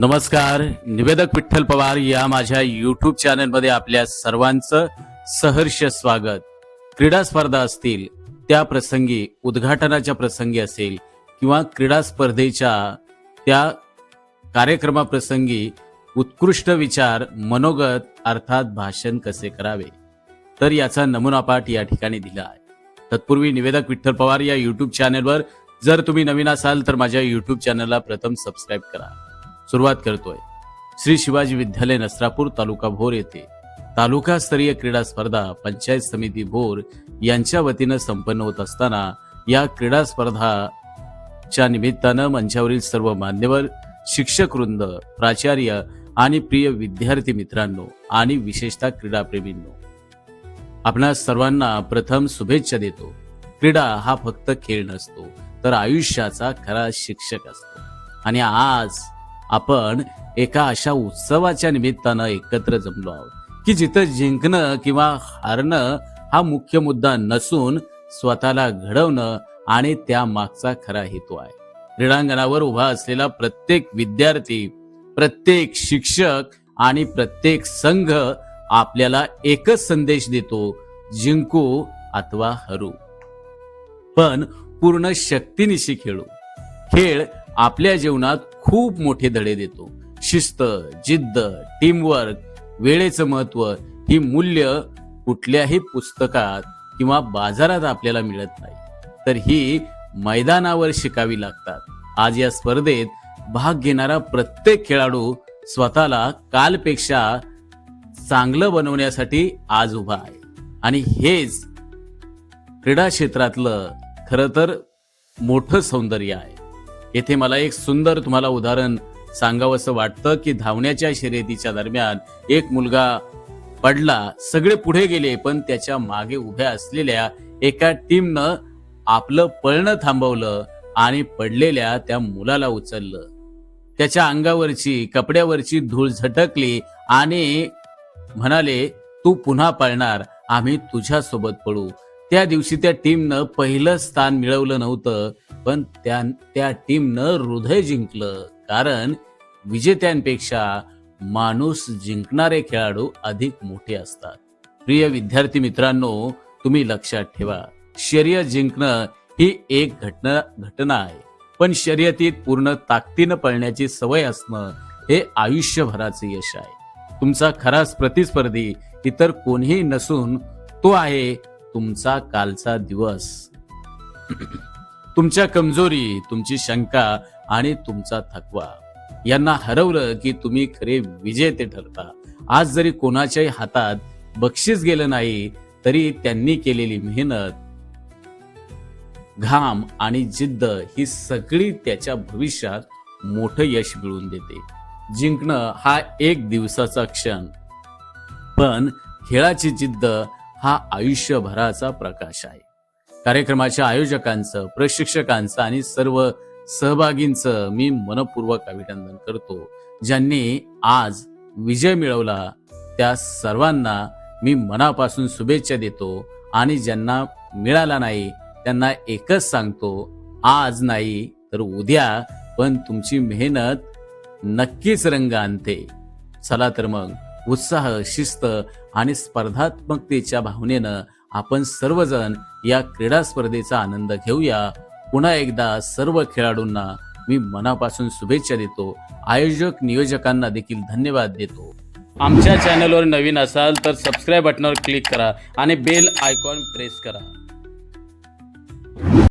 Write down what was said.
नमस्कार. निवेदक विठ्ठल पवार या माझ्या युट्यूब चॅनलमध्ये आपल्या सर्वांचं सहर्ष स्वागत. क्रीडा स्पर्धा असतील त्या प्रसंगी उद्घाटनाच्या प्रसंगी असेल किंवा क्रीडा स्पर्धेच्या त्या कार्यक्रमाप्रसंगी उत्कृष्ट विचार मनोगत अर्थात भाषण कसे करावे? तर याचा नमुना पाठ या ठिकाणी दिला आहे. तत्पूर्वी निवेदक विठ्ठल पवार या युट्यूब चॅनलवर जर तुम्ही नवीन असाल तर माझ्या युट्यूब चॅनलला प्रथम सबस्क्राईब करा. सुरुवात करतोय. श्री शिवाजी विद्यालय नसरापूर तालुका भोर येथे. तालुकास्तरीय क्रीडा स्पर्धा पंचायत समिती भोर यांच्या वतीनं संपन्न होत असताना या क्रीडा स्पर्धाच्या निमित्तानं मंचावरील सर्व मान्यवर शिक्षक वृंद प्राचार्य आणि प्रिय विद्यार्थी मित्रांनो आणि विशेषतः क्रीडाप्रेमींनो आपणा सर्वांना प्रथम शुभेच्छा देतो. क्रीडा हा फक्त खेळ नसतो तर आयुष्याचा खरा शिक्षक असतो. आणि आज आपण एका अशा उत्सवाच्या निमित्तानं एकत्र जमलो आहोत. की जिथं जिंकणं किंवा हारणं हा मुख्य मुद्दा नसून स्वतःला घडवणं आणि त्या मागचा खरा हेतू आहे. क्रीडांगणावर उभा असलेला प्रत्येक विद्यार्थी प्रत्येक शिक्षक आणि प्रत्येक संघ आपल्याला एकच संदेश देतो जिंकू अथवा हरू. पण पूर्ण शक्तीनिशी खेळू. खेळ आपल्या जीवनात खूप मोठे धडे देतो. शिस्त जिद्द टीमवर्क वेळेचं महत्त्व ही मूल्य कुठल्याही पुस्तकात किंवा बाजारात आपल्याला मिळत नाही. तर ही मैदानावर शिकावी लागतात. आज या स्पर्धेत भाग घेणारा प्रत्येक खेळाडू स्वतःला कालपेक्षा चांगलं बनवण्यासाठी आज उभा आहे. आणि हेच क्रीडा क्षेत्रातलं खरं तर मोठं सौंदर्य आहे. येथे मला एक सुंदर तुम्हाला उदाहरण सांगावंसं वाटतं की धावण्याच्या शर्यतीच्या दरम्यान एक मुलगा पडला सगळे पुढे गेले पण त्याच्यामागे उभ्या असलेल्या एका टीमनं आपलं पळणं थांबवलं आणि पडलेल्या त्या मुलाला उचललं. त्याच्या अंगावरची कपड्यावरची धूळ झटकली आणि म्हणाले तू पुन्हा पळणार आम्ही तुझ्यासोबत पळू. त्या दिवशी त्या टीमनं पहिलं स्थान मिळवलं नव्हतं पण त्या त्या टीमनं हृदय जिंकलं. कारण विजेत्यांपेक्षा माणूस जिंकणारे खेळाडू अधिक मोठे असतात. प्रिय विद्यार्थी मित्रांनो तुम्ही लक्षात ठेवा शर्यत जिंकणं ही एक घटना घटना आहे. पण शर्यतीत पूर्ण ताकदीनं पळण्याची सवय असणं हे आयुष्यभराचे यश आहे. तुमचा खराच प्रतिस्पर्धी इतर कोणीही नसून तो आहे तुमचा कालचा दिवस. तुमच्या कमजोरी तुमची शंका आणि तुमचा थकवा यांना हरवलं की तुम्ही खरे विजेते ठरता. आज जरी कोणाच्याही हातात बक्षीस गेलं नाही तरी त्यांनी केलेली मेहनत घाम आणि जिद्द ही सगळी त्याच्या भविष्यात मोठं यश मिळवून देते. जिंकणं हा एक दिवसाचा क्षण. पण खेळाची जिद्द हा आयुष्यभराचा प्रकाश आहे. कार्यक्रमाच्या आयोजकांचं प्रशिक्षकांचं आणि सर्व सहभागींचं मी मनपूर्वक अभिनंदन करतो ज्यांनी आज विजय मिळवला. त्या सर्वांना मी मनापासून शुभेच्छा देतो आणि ज्यांना मिळाला नाही त्यांना एकच सांगतो आज नाही तर उद्या पण तुमची मेहनत नक्कीच रंग आणते चला तर मग. उत्साह शिस्त आणि स्पर्धात्मकतेच्या भावनेनं आपण सर्वजण या क्रीडा स्पर्धेचा आनंद घेऊया. पुन्हा एकदा सर्व खेळाडूंना मी मनापासून शुभेच्छा देतो. आयोजक नियोजकांना देखील धन्यवाद देतो. आमच्या चॅनलवर नवीन असाल तर सबस्क्राईब बटनावर क्लिक करा आणि बेल आयकॉन प्रेस करा.